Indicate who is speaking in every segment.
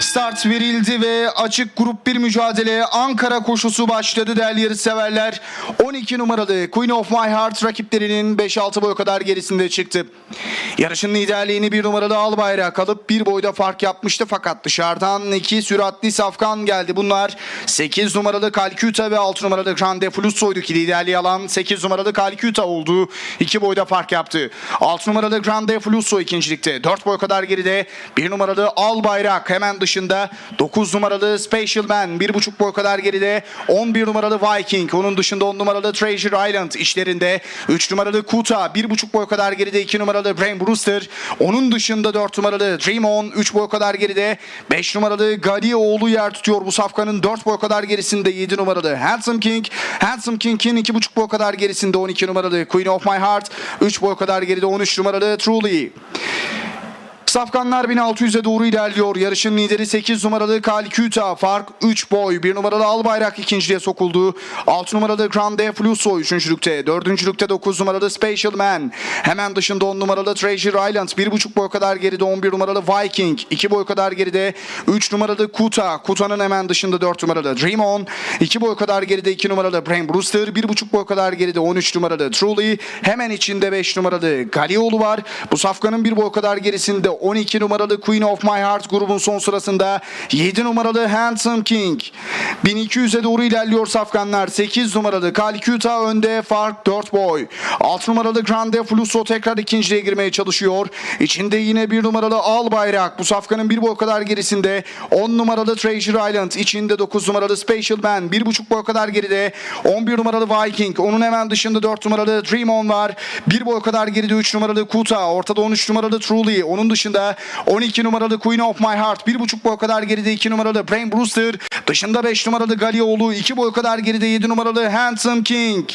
Speaker 1: Start verildi ve açık grup bir mücadele Ankara koşusu başladı değerli yarışseverler. 12 numaralı Queen of My Heart rakiplerinin 5-6 boy kadar gerisinde çıktı. Yarışın liderliğini bir numaralı Albayrak alıp bir boyda fark yapmıştı fakat dışarıdan iki süratli safkan geldi. Bunlar 8 numaralı Calcutta ve 6 numaralı Grande Flusso'ydu ki liderliği alan 8 numaralı Calcutta oldu. 2 boyda fark yaptı. 6 numaralı Grande Flusso ikincilikte. 4 boy kadar geride. 1 numaralı Albayrak hemen dışında. 9 numaralı Special Man 1,5 boy kadar geride. 11 numaralı Viking. Onun dışında 10 numaralı Treasure Island işlerinde. 3 numaralı Kuta 1,5 boy kadar geride. 2 numaralı Brain Brewster. Onun dışında 4 numaralı Dream On 3 boy kadar geride. 5 numaralı Gadioğlu yer tutuyor bu safkanın 4 boy kadar gerisinde 7 numaralı Handsome King. Handsome King'in 2,5 boy kadar gerisinde 12 numaralı Queen of My Heart. 3 boy kadar geride 13 numaralı Truly. Safkanlar 1600'e doğru ilerliyor. Yarışın lideri 8 numaralı Calcutta. Fark 3 boy. 1 numaralı Albayrak ikinciliğe sokuldu. 6 numaralı Grande Flusso üçüncülükte. Dördüncülükte 9 numaralı Special Man. Hemen dışında 10 numaralı Treasure Island. 1,5 boy kadar geride 11 numaralı Viking. 2 boy kadar geride 3 numaralı Kuta. Kuta'nın hemen dışında 4 numaralı Dream On. 2 boy kadar geride 2 numaralı Brain Brewster. 1,5 boy kadar geride 13 numaralı Truly. Hemen içinde 5 numaralı Galioğlu var. Bu safkanın 1 boy kadar gerisinde 12 numaralı Queen of My Heart grubun son sırasında 7 numaralı Handsome King. 1200'e doğru ilerliyor safkanlar. 8 numaralı Calcutta önde fark 4 boy. 6 numaralı Grande Flusso tekrar ikinciliğe girmeye çalışıyor. İçinde yine 1 numaralı Al Bayrak. Bu safkanın 1 boy kadar gerisinde 10 numaralı Treasure Island. içinde 9 numaralı Special Man. 1,5 boy kadar geride 11 numaralı Viking. Onun hemen dışında 4 numaralı Dream On var. 1 boy kadar geride 3 numaralı Kuta. Ortada 13 numaralı Truly. Onun dışında 12 numaralı Queen of My Heart. 1,5 boy kadar geride 2 numaralı Brain Brewster. Dışında 5 numaralı Galioğlu. 2 boy kadar geride 7 numaralı Handsome King.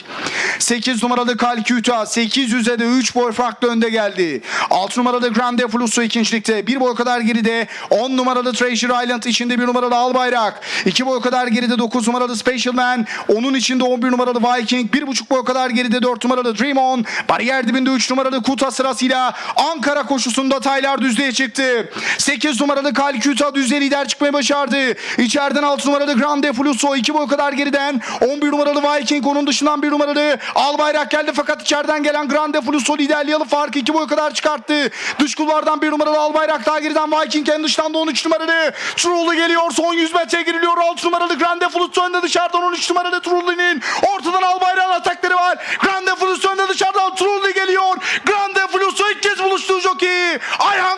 Speaker 1: 8 numaralı Calcutta. 800'e de 3 boy farklı önde geldi. 6 numaralı Grande Flusso ikincilikte. 1 boy kadar geride 10 numaralı Treasure Island içinde 1 numaralı Albayrak. 2 boy kadar geride 9 numaralı Special Man. Onun içinde 11 numaralı Viking. 1,5 boy kadar geride 4 numaralı Dream On. Bariyer dibinde 3 numaralı Kuta sırasıyla Ankara koşusunda Taylar düzlüğe çıktı. 8 numaralı Calcutta düzlüğe lider çıkmayı başardı. İçeriden 6 numaralı Grande Flusso 2 boy kadar geriden 11 numaralı Viking onun dışından 1 numaralı Albayrak geldi fakat içeriden gelen Grande Flusso liderliği alıp farkı 2 boy kadar çıkarttı. Dış kulvardan 1 numaralı Albayrak daha geriden Viking en dıştan da 13 numaralı Trulli geliyor. Son 100 metre giriliyor. 6 numaralı Grande Flusso önde dışarıdan 13 numaralı Trulli'nin ortadan Albayrak'ın atakları var. Grande Flusso önde dışarıdan Trulli geliyor. Grande Flusso ilk kez buluştuğu jockey.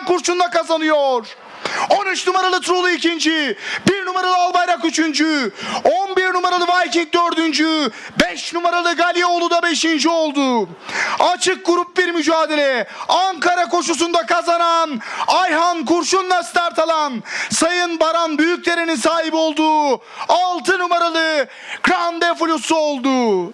Speaker 1: Kurşun'la kazanıyor. 13 numaralı Trulli ikinci. 1 numaralı Albayrak üçüncü. 11 numaralı Viking dördüncü. 5 numaralı Galioğlu da beşinci oldu. Açık grup bir mücadele. Ankara koşusunda kazanan Ayhan Kurşun'la start alan Sayın Baran Büyükdere'nin sahibi olduğu 6 numaralı Grande Flusso oldu.